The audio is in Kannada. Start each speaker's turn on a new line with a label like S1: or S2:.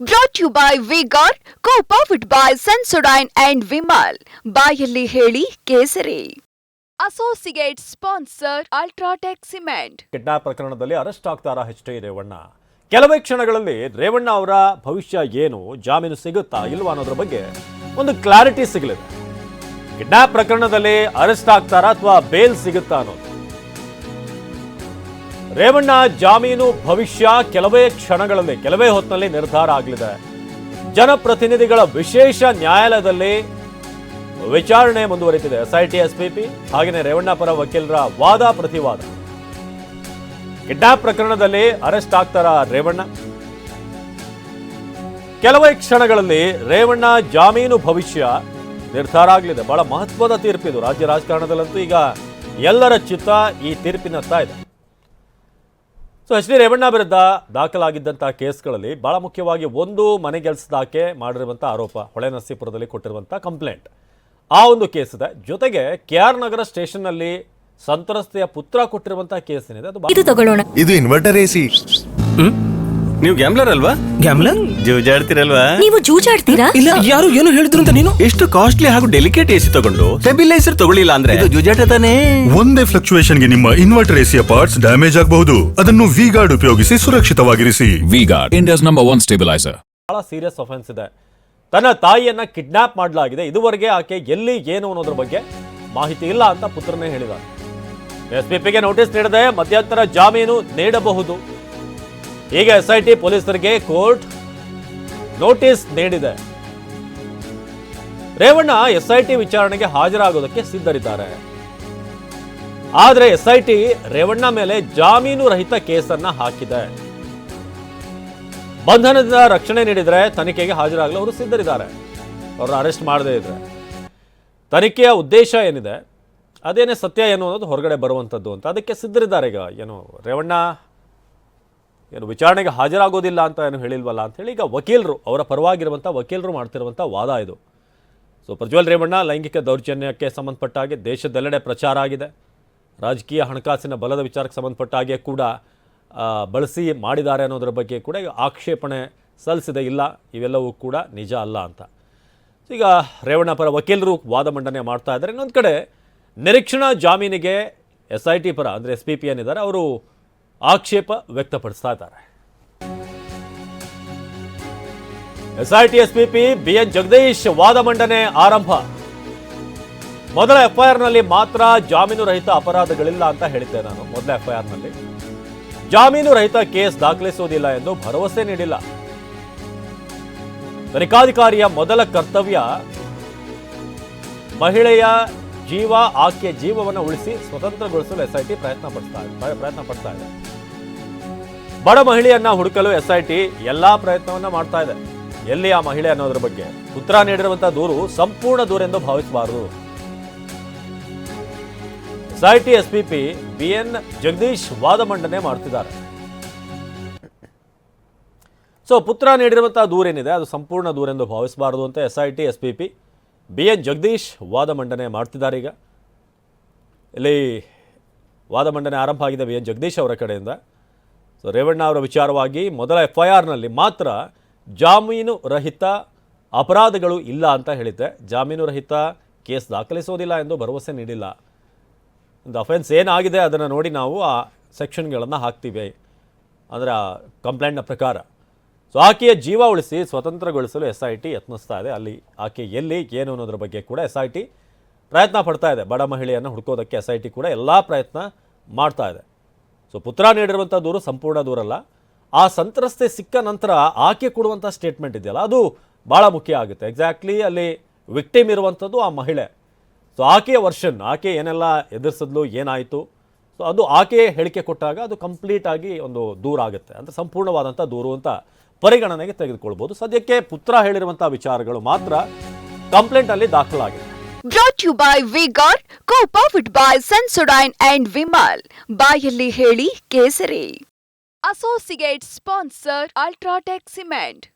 S1: Brought you by V-Guard co powered by Sensodyne and Vimal ಬಾಯಲ್ಲಿ ಹೇಳಿ ಕೇಸರಿ. Associate sponsor UltraTech cement
S2: kidnap ಪ್ರಕರಣದಲ್ಲಿ ಅರೆಸ್ಟ್ ಆಗ್ತಾರಾ ಎಚ್ ಡಿ ರೇವಣ್ಣ. ಕೆಲವೇ ಕ್ಷಣಗಳಲ್ಲಿ ರೇವಣ್ಣ ಅವರ ಭವಿಷ್ಯ ಏನು ಜಾಮೀನು ಸಿಗುತ್ತಾ ಇಲ್ವಾ ಅನ್ನೋದ್ರ ಬಗ್ಗೆ ಒಂದು ಕ್ಲಾರಿಟಿ ಸಿಗಲಿದೆ. ಕಿಡ್ನಾಪ್ ಪ್ರಕರಣದಲ್ಲಿ ಅರೆಸ್ಟ್ ಆಗ್ತಾರಾ ಅಥವಾ ಬೇಲ್ ಸಿಗುತ್ತಾ ಅನ್ನೋದು? ರೇವಣ್ಣ ಜಾಮೀನು ಭವಿಷ್ಯ ಕೆಲವೇ ಕ್ಷಣಗಳಲ್ಲಿ, ಕೆಲವೇ ಹೊತ್ತಿನಲ್ಲಿ ನಿರ್ಧಾರ ಆಗಲಿದೆ. ಜನಪ್ರತಿನಿಧಿಗಳ ವಿಶೇಷ ನ್ಯಾಯಾಲಯದಲ್ಲಿ ವಿಚಾರಣೆ ಮುಂದುವರಿತಿದೆ. ಎಸ್ಐಟಿ, ಎಸ್ಪಿಪಿ ಹಾಗೆಯೇ ರೇವಣ್ಣ ಪರ ವಕೀಲರ ವಾದ ಪ್ರತಿವಾದ. ಕಿಡ್ನಾಪ್ ಪ್ರಕರಣದಲ್ಲಿ ಅರೆಸ್ಟ್ ಆಗ್ತಾರ ರೇವಣ್ಣ? ಕೆಲವೇ ಕ್ಷಣಗಳಲ್ಲಿ ರೇವಣ್ಣ ಜಾಮೀನು ಭವಿಷ್ಯ ನಿರ್ಧಾರ ಆಗಲಿದೆ. ಬಹಳ ಮಹತ್ವದ ತೀರ್ಪಿದು. ರಾಜ್ಯ ರಾಜಕಾರಣದಲ್ಲಂತೂ ಈಗ ಎಲ್ಲರ ಚಿತ್ತ ಈ ತೀರ್ಪಿನತ್ತ ಇದೆ. ಸೊ ಎಚ್ ಡಿ ರೇವಣ್ಣ ವಿರುದ್ಧ ದಾಖಲಾಗಿದ್ದಂಥ ಕೇಸ್ಗಳಲ್ಲಿ ಭಾಳ ಮುಖ್ಯವಾಗಿ ಒಂದು ಮನೆಗೆಲ್ಸದಾಕೆ ಮಾಡಿರುವಂಥ ಆರೋಪ ಹೊಳೆ ನರಸೀಪುರದಲ್ಲಿ ಕೊಟ್ಟಿರುವಂಥ ಕಂಪ್ಲೇಂಟ್ ಆ ಒಂದು ಕೇಸ್ ಇದೆ. ಜೊತೆಗೆ ಕೆ ಆರ್ ನಗರ ಸ್ಟೇಷನ್ನಲ್ಲಿ ಸಂತ್ರಸ್ತೆಯ ಪುತ್ರ ಕೊಟ್ಟಿರುವಂತಹ ಕೇಸ್ ಏನಿದೆ ಅದು ಬಹಳ
S3: ಇದು ತಗೊಳ್ಳೋಣ.
S4: ಇದು ಇನ್ವರ್ಟರ್ ಎಸಿ
S5: ನೀವು ಗ್ಯಾಮ್ಲರ್ ಅಲ್ವಾ?
S6: ಗ್ಯಾಮ್ಲರ್
S5: ಜೂಜಾಡ್ತಿರಲ್ವಾ?
S3: ನೀವು ಜೂಜಾಡ್ತೀರಾ?
S6: ಇಲ್ಲ ಯಾರು ಏನು ಹೇಳಿದ್ರು ಅಂತ ನೀನು?
S5: ಎಷ್ಟು ಕಾಸ್ಟ್ಲಿ ಹಾಗೂ ಡೆಲಿಕೇಟ್ ಎಸಿ ತಗೊಂಡು ಸ್ಟೆಬಿಲೈಸರ್ ತಗೊಳ್ಳಿಲ್ಲ ಅಂದ್ರೆ? ಇದು ಜೂಜಾಟ ತಾನೇ?
S4: ಒಂದೇ ಫ್ಲಕ್ಚುಯೇಷನ್ಗೆ ನಿಮ್ಮ ಇನ್ವರ್ಟರ್ ಎಸಿಯ ಪಾರ್ಟ್ಸ್ ಡ್ಯಾಮೇಜ್ ಆಗಬಹುದು. ಅದನ್ನು ವಿ ಗಾರ್ಡ್ ಉಪಯೋಗಿಸಿ ಸುರಕ್ಷಿತವಾಗಿರಿಸಿ.
S7: V Guard India's India's number one stabiliser
S2: ಬಹಳ ಸೀರಿಯಸ್ ಅಫೆನ್ಸ್ ಇದೆ. ತನ್ನ ತಾಯಿಯನ್ನ ಕಿಡ್ನಾಪ್ ಮಾಡಲಾಗಿದೆ. ಇದುವರೆಗೆ ಆಕೆ ಎಲ್ಲಿ ಏನು ಅನ್ನೋದ್ರ ಬಗ್ಗೆ ಮಾಹಿತಿ ಇಲ್ಲ ಅಂತ ಪುತ್ರನೇ ಹೇಳಿದ ಎಸ್ಪಿಪಿಗೆ ನೋಟಿಸ್ ನೀಡದೆ ಮಧ್ಯಂತರ ಜಾಮೀನು ನೀಡಬಹುದು. ಈಗ ಎಸ್ಐಟಿ ಪೊಲೀಸರಿಗೆ ಕೋರ್ಟ್ ನೋಟಿಸ್ ನೀಡಿದೆ. ರೇವಣ್ಣ ಎಸ್ಐಟಿ ವಿಚಾರಣೆಗೆ ಹಾಜರಾಗೋದಕ್ಕೆ ಸಿದ್ಧರಿದ್ದಾರೆ. ಆದರೆ ಎಸ್ಐಟಿ ರೇವಣ್ಣ ಮೇಲೆ ಜಾಮೀನು ರಹಿತ ಕೇಸನ್ನ ಹಾಕಿದೆ. ಬಂಧನದಿಂದ ರಕ್ಷಣೆ ನೀಡಿದರೆ ತನಿಖೆಗೆ ಹಾಜರಾಗಲು ಅವರು ಸಿದ್ಧರಿದ್ದಾರೆ. ಅವರು ಅರೆಸ್ಟ್ ಮಾಡದೇ ಇದ್ರೆ. ತನಿಖೆಯ ಉದ್ದೇಶ ಏನಿದೆ? ಅದೇನೇ ಸತ್ಯ ಏನು ಅನ್ನೋದು ಹೊರಗಡೆ ಬರುವಂಥದ್ದು ಅಂತ ಅದಕ್ಕೆ ಸಿದ್ಧರಿದ್ದಾರೆ ಈಗ. ಏನು, ರೇವಣ್ಣ ಏನು ವಿಚಾರಣೆಗೆ ಹಾಜರಾಗೋದಿಲ್ಲ ಅಂತ ಏನು ಹೇಳಿಲ್ವಲ್ಲ ಅಂಥೇಳಿ ಈಗ ವಕೀಲರು, ಅವರ ಪರವಾಗಿರುವಂಥ ವಕೀಲರು ಮಾಡ್ತಿರುವಂಥ ವಾದ ಇದು. ಸೊ ಪ್ರಜ್ವಲ್ ರೇವಣ್ಣ ಲೈಂಗಿಕ ದೌರ್ಜನ್ಯಕ್ಕೆ ಸಂಬಂಧಪಟ್ಟ ಹಾಗೆ ದೇಶದೆಲ್ಲೆಡೆ ಪ್ರಚಾರ ಆಗಿದೆ. ರಾಜಕೀಯ ಹಣಕಾಸಿನ ಬಲದ ವಿಚಾರಕ್ಕೆ ಸಂಬಂಧಪಟ್ಟ ಹಾಗೆ ಕೂಡ ಬಳಸಿ ಮಾಡಿದ್ದಾರೆ ಅನ್ನೋದ್ರ ಬಗ್ಗೆ ಕೂಡ ಈಗ ಆಕ್ಷೇಪಣೆ ಸಲ್ಲಿಸಿದೆ. ಇಲ್ಲ, ಇವೆಲ್ಲವೂ ಕೂಡ ನಿಜ ಅಲ್ಲ ಅಂತ. ಈಗ ರೇವಣ್ಣ ಪರ ವಕೀಲರು ವಾದ ಮಂಡನೆ ಮಾಡ್ತಾ ಇದ್ದಾರೆ. ಇನ್ನೊಂದು ಕಡೆ ನಿರೀಕ್ಷಣಾ ಜಾಮೀನಿಗೆ ಎಸ್ ಐ ಟಿ ಪರ, ಅಂದರೆ ಎಸ್ ಪಿ ಪಿ ಏನಿದ್ದಾರೆ ಅವರು ಆಕ್ಷೇಪ ವ್ಯಕ್ತಪಡಿಸ್ತಾ ಇದ್ದಾರೆ. SIT SPP T S P P B N Jagadish ವಾದ ಮಂಡನೆ ಆರಂಭ. ಮೊದಲ ಎಫ್ಐಆರ್ನಲ್ಲಿ ಮಾತ್ರ ಜಾಮೀನು ರಹಿತ ಅಪರಾಧಗಳಿಲ್ಲ ಅಂತ ಹೇಳಿದ್ದೆ ನಾನು ಮೊದಲ ಎಫ್ಐಆರ್ನಲ್ಲಿ ಜಾಮೀನು ರಹಿತ ಕೇಸ್ ದಾಖಲಿಸುವುದಿಲ್ಲ ಎಂದು ಭರವಸೆ ನೀಡಿಲ್ಲ. ತನಿಖಾಧಿಕಾರಿಯ ಮೊದಲ ಕರ್ತವ್ಯ ಮಹಿಳೆಯ ಜೀವ ಆಕೆಯ ಜೀವವನ್ನು ಉಳಿಸಿ ಸ್ವತಂತ್ರಗೊಳಿಸಲು ಎಸ್ಐಟಿ ಪ್ರಯತ್ನ ಪಡ್ತಾ ಪ್ರಯತ್ನ ಪಡ್ತಾ ಇದೆ. ಬಡ ಮಹಿಳೆಯನ್ನ ಹುಡುಕಲು ಎಸ್ಐಟಿ ಎಲ್ಲಾ ಪ್ರಯತ್ನವನ್ನ ಮಾಡ್ತಾ ಇದೆ. ಎಲ್ಲಿ ಆ ಮಹಿಳೆ ಅನ್ನೋದ್ರ ಬಗ್ಗೆ? ಉತ್ತರ ನೀಡಿರುವಂತಹ ದೂರು ಸಂಪೂರ್ಣ ದೂರ ಎಂದು ಭಾವಿಸಬಾರದು. SIT SPP B N Jagadish ವಾದ ಮಂಡನೆ ಮಾಡ್ತಿದ್ದಾರೆ. ಸೊ ಪುತ್ರ ನೀಡಿರುವಂತಹ ದೂರೇನಿದೆ, ಅದು ಸಂಪೂರ್ಣ ದೂರೆಂದು ಭಾವಿಸಬಾರದು ಅಂತ S I T S P P B N Jagadish ವಾದ ಮಂಡನೆ ಮಾಡ್ತಿದ್ದಾರೆ ಈಗ. ಇಲ್ಲಿ ವಾದ ಮಂಡನೆ ಆರಂಭ ಆಗಿದೆ ಬಿ ಎನ್ ಜಗದೀಶ್ ಅವರ ಕಡೆಯಿಂದ. ಸೊ ರೇವಣ್ಣ ಅವರ ವಿಚಾರವಾಗಿ ಮೊದಲ ಎಫ್ ಐ ಆರ್ನಲ್ಲಿ ಮಾತ್ರ ಜಾಮೀನು ರಹಿತ ಅಪರಾಧಗಳು ಇಲ್ಲ ಅಂತ ಹೇಳಿದ್ದೆ. ಜಾಮೀನು ರಹಿತ ಕೇಸ್ ದಾಖಲಿಸೋದಿಲ್ಲ ಎಂದು ಭರವಸೆ ನೀಡಿಲ್ಲ. ಒಂದು ಅಫೆನ್ಸ್ ಏನಾಗಿದೆ ಅದನ್ನು ನೋಡಿ ನಾವು ಆ ಸೆಕ್ಷನ್ಗಳನ್ನು ಹಾಕ್ತೀವಿ. ಅಂದರೆ ಆ ಕಂಪ್ಲೇಂಟ್ನ ಪ್ರಕಾರ. ಸೊ ಆಕೆಯ ಜೀವ ಉಳಿಸಿ ಸ್ವತಂತ್ರಗೊಳಿಸಲು ಎಸ್ ಐ ಟಿ ಯತ್ನಿಸ್ತಾ ಇದೆ. ಅಲ್ಲಿ ಆಕೆ ಎಲ್ಲಿ, ಏನು ಅನ್ನೋದ್ರ ಬಗ್ಗೆ ಕೂಡ ಎಸ್ ಐ ಟಿ ಪ್ರಯತ್ನ ಪಡ್ತಾ ಇದೆ. ಬಡ ಮಹಿಳೆಯನ್ನು ಹುಡುಕೋದಕ್ಕೆ ಎಸ್ ಐ ಟಿ ಕೂಡ ಎಲ್ಲ ಪ್ರಯತ್ನ ಮಾಡ್ತಾ ಇದೆ. ಸೊ ಪುತ್ರ ನೀಡಿರುವಂಥ ದೂರು ಸಂಪೂರ್ಣ ದೂರಲ್ಲ ಆ ಸಂತ್ರಸ್ತೆ ಸಿಕ್ಕ ನಂತರ ಆಕೆ ಕೊಡುವಂಥ ಸ್ಟೇಟ್ಮೆಂಟ್ ಇದೆಯಲ್ಲ, ಅದು ಭಾಳ ಮುಖ್ಯ ಆಗುತ್ತೆ. ಎಕ್ಸಾಕ್ಟ್ಲಿ ಅಲ್ಲಿ ವಿಕ್ಟಿಮ್ ಇರುವಂಥದ್ದು ಆ ಮಹಿಳೆ. ಸೊ ಆಕೆಯ ವರ್ಷನ್ ಆಕೆ ಏನೆಲ್ಲ ಎದುರಿಸಿದ್ಲು, ಏನಾಯಿತು? ಸೊ ಅದು ಆಕೆ ಹೇಳಿಕೆ ಕೊಟ್ಟಾಗ ಅದು ಕಂಪ್ಲೀಟ್ ಆಗಿ ಒಂದು ದೂರ ಆಗುತ್ತೆ ಅಂದರೆ ಸಂಪೂರ್ಣವಾದಂಥ ದೂರು ಅಂತ ಪರಿಗಣನೆಗೆ ತೆಗೆದುಕೊಳ್ಬೋದು ಸದ್ಯಕ್ಕೆ ಪುತ್ರ ಹೇಳಿರುವಂತಹ ವಿಚಾರಗಳು ಮಾತ್ರ ಕಂಪ್ಲೇಂಟ್ ಅಲ್ಲಿ ದಾಖಲಾಗಿದೆ.
S1: Brought you by V-Guard co powered by Sensodyne and Vimal ಬಾಯಲ್ಲಿ ಹೇಳಿ ಕೇಸರಿ. Associate sponsor UltraTech cement